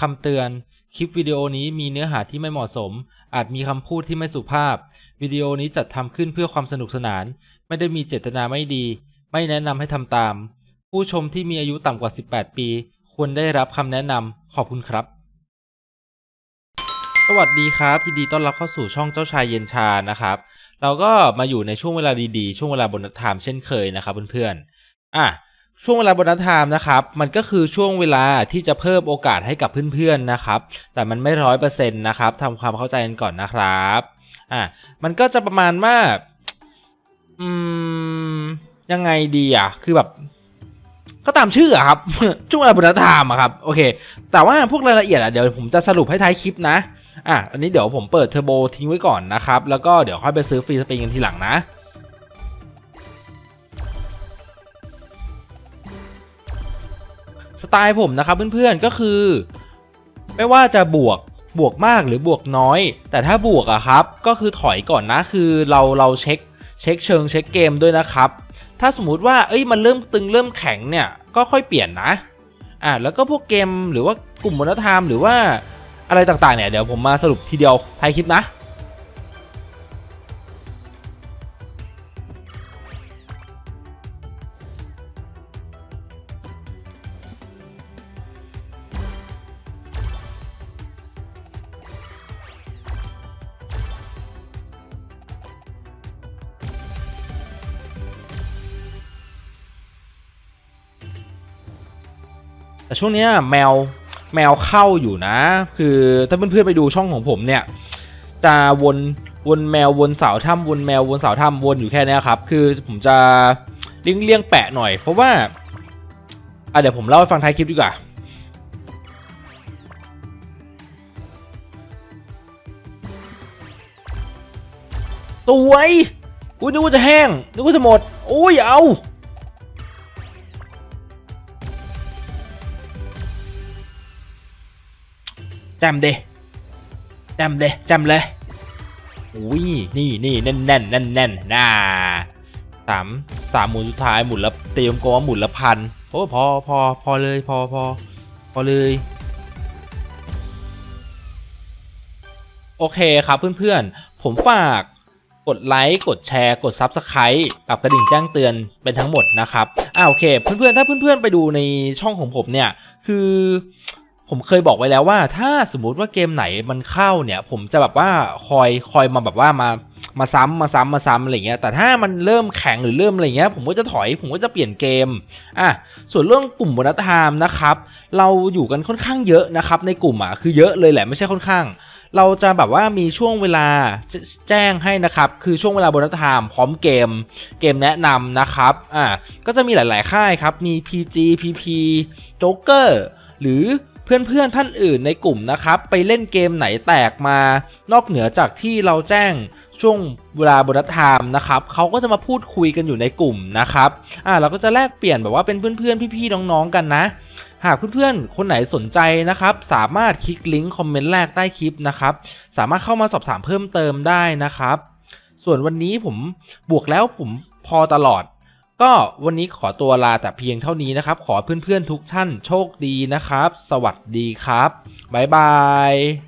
คำเตือน คลิปวิดีโอนี้มีเนื้อหาที่ไม่เหมาะสม อาจมีคำพูดที่ไม่สุภาพ วิดีโอนี้จัดทำขึ้นเพื่อความสนุกสนาน ไม่ได้มีเจตนาไม่ดี ไม่แนะนำให้ทำตาม ผู้ชมที่มีอายุต่ำกว่า 18 ปี ควรได้รับคำแนะนำขอบคุณครับ สวัสดีครับยินดีต้อนรับเข้าสู่ช่องเจ้าชายเย็นชานะครับ เราก็มาอยู่ในช่วงเวลาดีๆ ช่วงเวลาบนนัดไทม์เช่นเคยนะครับเพื่อนๆอะ ช่วงเวลาบนนัดไทม์นะครับ มันก็คือช่วงเวลาที่จะเพิ่มโอกาสให้กับเพื่อนๆนะครับ แต่มันไม่ร้อยเปอร์เซ็นต์นะครับทำความเข้าใจกันก่อนนะครับอะมันก็จะประมาณว่าอืมยังไงดีอะ คือแบบ ก็ตามชื่ออะครับช่วงเวลาบนนัดไทม์อะครับ โอเค แต่ว่าพวกรายละเอียดอะเดี๋ยวผมจะสรุปให้ท้ายคลิปนะ อะ อันนี้เดี๋ยวผมเปิดเทอร์โบทิ้งไว้ก่อนนะครับ แล้วก็เดี๋ยวค่อยไปซื้อฟรีสปริงกันทีหลังนะ สไตล์ผมนะครับเพื่อนๆก็คือ ไม่ว่าจะบวกบวกมากหรือบวกน้อย แต่ถ้าบวกอะครับ ก็คือถอยก่อนนะคือเราเราเช็คเช็คเชิงเช็คเกมด้วยนะครับ ถ้าสมมุติว่าเอ้ยมันเริ่มตึงเริ่มแข็งเนี่ยก็ค่อยเปลี่ยนนะอ่าแล้วก็พวกเกมหรือว่ากลุ่มมนธรรมหรือว่าอะไรต่างๆเนี่ยเดี๋ยวผมมาสรุปทีเดียวท้ายคลิปนะ แต่ช่วงนี้แมวแมวเข้าอยู่นะ คือถ้าเพื่อนๆไปดูช่องของผมเนี่ยจะวนวนแมววนเสาถ้ำวนแมววนเสาถ้ำวนอยู่แค่นี้ครับ คือผมจะเลี่ยงเลี่ยงแปะหน่อย เพราะว่าอะเดี๋ยวผมเล่าให้ฟังท้ายคลิปดีกว่าสวยอุ้ยนึกว่าจะแห้งนึกว่าจะหมดโอ้ยเอา จมเดแจมเดแจมเลยอุ้ยนี่นี่แน่นแน่นแน่นแน่นน่าสามสามหมุนสุดท้ายหมุนละเตรียมโกว่าหมุนละพันโอ้พอพอพอเลยพอพอพอเลย โอเคครับเพื่อนๆ ผมฝากกดไลค์กดแชร์ กด Subscribe กับกระดิ่งแจ้งเตือนเป็นทั้งหมดนะครับอ่าโอเค เพื่อนๆ ถ้าเพื่อนๆ ไปดูในช่องของผมเนี่ย คือ ผมเคยบอกไว้แล้วว่า ถ้าสมมุติว่าเกมไหนมันเข้าเนี่ย ผมจะแบบว่าคอยคอยมาแบบว่ามามาซ้ำมาซ้ำมาซ้ำอะไรเงี้ย แต่ถ้ามันเริ่มแข็งหรือเริ่มอะไรเงี้ย ผมก็จะถอย ผมก็จะเปลี่ยนเกม อะ ส่วนเรื่องกลุ่มบนไทม์นะครับ เราอยู่กันค่อนข้างเยอะนะครับ ในกลุ่มอะ คือเยอะเลยแหละ ไม่ใช่ค่อนข้าง เราจะแบบว่ามีช่วงเวลาแจ้งให้นะครับ คือช่วงเวลาบนไทม์พร้อมเกม เกมแนะนำนะครับ อ่า ก็จะมีหลาย ๆ ค่ายครับ มี PG PP Joker หรือ เพื่อนๆท่านอื่นในกลุ่มนะครับ ไปเล่นเกมไหนแตกมา นอกเหนือจากที่เราแจ้งช่วงเวลาบนไทม์นะครับเขาก็จะมาพูดคุยกันอยู่ในกลุ่มนะครับอ่าเราก็จะแลกเปลี่ยนแบบว่าเป็นเพื่อนๆพี่ๆน้องๆกันนะ หากเพื่อนๆคนไหนสนใจนะครับ สามารถคลิกลิงก์คอมเมนต์แรกใต้คลิปนะครับ สามารถเข้ามาสอบถามเพิ่มเติมได้นะครับ ส่วนวันนี้ผมบวกแล้วผมพอตลอด ก็วันนี้ขอตัวลาแต่เพียงเท่านี้นะครับ ขอเพื่อนๆทุกท่านโชคดีนะครับ สวัสดีครับ บ๊ายบาย